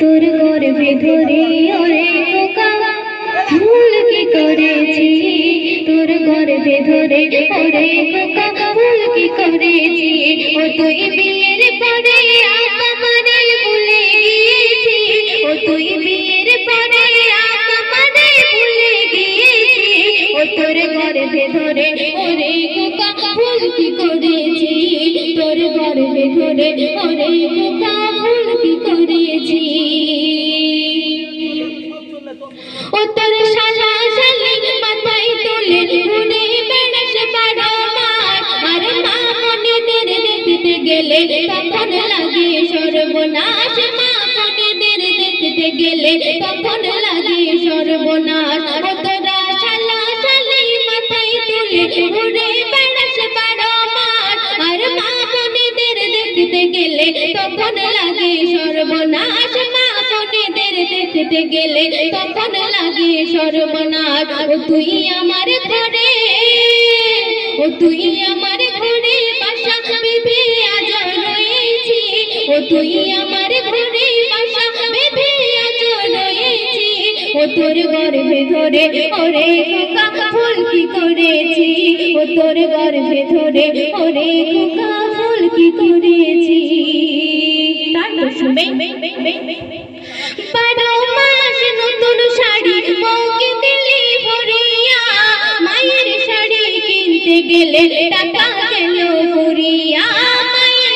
তোর গর্ভে ধরে ওরে খোকা ভুল কি করেছি? তোর গর্ভে ধরে ওরে খোকা ভুল করেছি? ও তুই বিয়ের পরে আমারে ভুলে গিয়েছি। ও তুই বিয়ের পরে আমারে ভুলে ও তোর গর্ভে ধরে ওরে খোকা ভুল কি তোর গর্ভে ধরে ওরে খোকা করেছি। ও তোর শালা শালি মাথায় তুলে ঘুরে বেড়াস বারো মার আর মা মনিদের দেখতে গেলে তখন লাগে সর্বনাশ। মা মনিদের দেখতে গেলে তখন লাগে সর্বনাশ। ও তোরা তখন লাগে সর্বনাশ, মা মনিদের দেখতে গেলে তখন লাগে সর্বনাশ। ও তুই আমার ঘরে, ও তুই আমার ঘরে, বাসা বেঁধে আজ রয়েছি। ও তুই আমার ঘরে, বাসা বেঁধে আজ রয়েছি। ও তোর গর্ভে ধরে ওরে খোকা ফুল কি করেছি? ও তোর গর্ভে ধরে ওরে খোকা ফুল কি করেছি? নতুন শাড়ি বউকে দিলি ভরিয়া, মায়ের শাড়ি কিনতে গেলে টাকা গেল ফুরিয়া মায়ের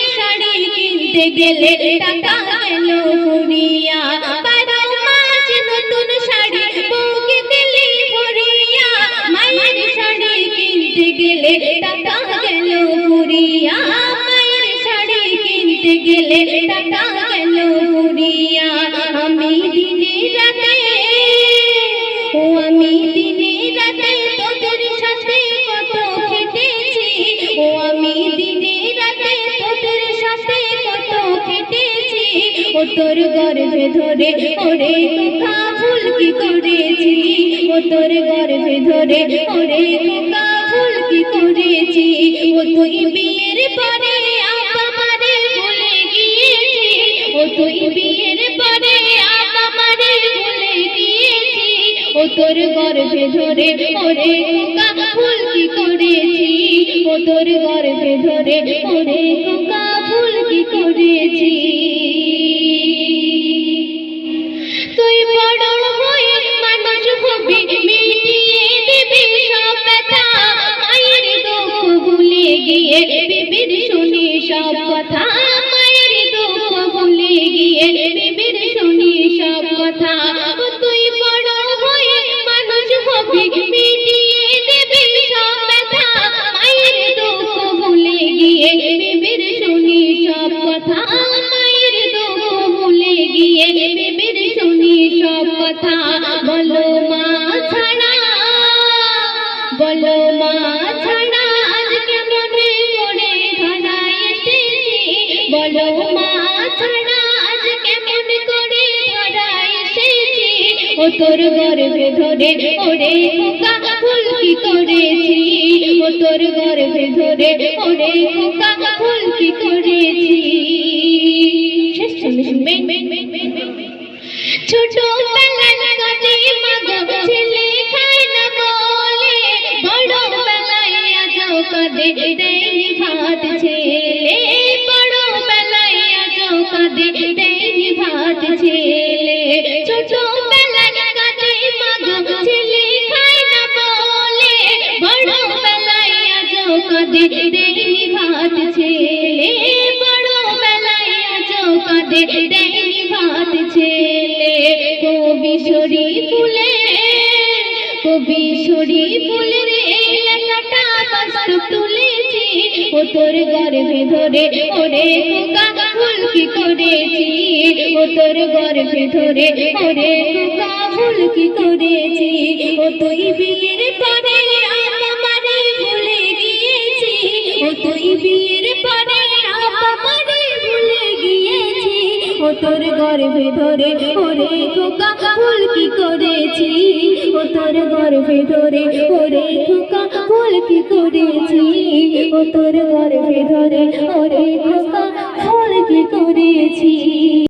কিনতে গেলে টাকা গেল ফুরিয়া বারো মাস নতুন শাড়ি বউকে দিলি ভরিয়া, মায়ের শাড়ি কিনতে গেলে টাকা গেল ফুরিয়া মায়ের শাড়ি কিনতে গেলে টাকা গেল ফুরিয়া আমি দিনে রাতে, ও আমি দিনে রাতে তোদের সাথে কত খেটেছি, ও আমি দিনে রাতে তোদের সাথে কত খেটেছি, ও তোর গর্ভে ধরে ওরে কোথা ফুল কি করেছি, ও তোর গর্ভে ধরে ওরে কোথা ফুল কি করেছি, ও তুই বিয়ের পরে গর্ভে ধরে ওরে ফুল কি করেছি? ও তোর গর্ভে ধরে ওরে ফুল কি করেছি? তুই বড় হয়ে মানুষ হবি, মিটিয়ে সব মায়ের দুঃখ ভুলে গিয়ে বিবির শুনি সব কথা। ও তোর গর্ভে ধরে ওরে খোকা ফুল কি করেছি ও তোর গর্ভে ধরে ওরে খোকা ফুল কি করেছি ছোট বেলায় কাটে মাগো ছেলে খায় বেলায় আজ কাঁদে দেয়নি ভাত ছেলে। তোর গর্ভে ধরে ওরে কোকা ফুল কি করেছি? ও তোর গর্ভে ধরে ওরে কোকা ফুল কি করেছি? ও তুই বিয়ের পরে আমারে ভুলে গিয়েছি ও তুই বিয়ের পরে তোর গর্ভে ধরে, ওরে খোকা, ফুল কি করেছি? ও তোর গর্ভে ধরে, ওরে খোকা, ফুল কি করেছি? ও তোর গর্ভে ধরে, ওরে খোকা, ফুল কি করেছি?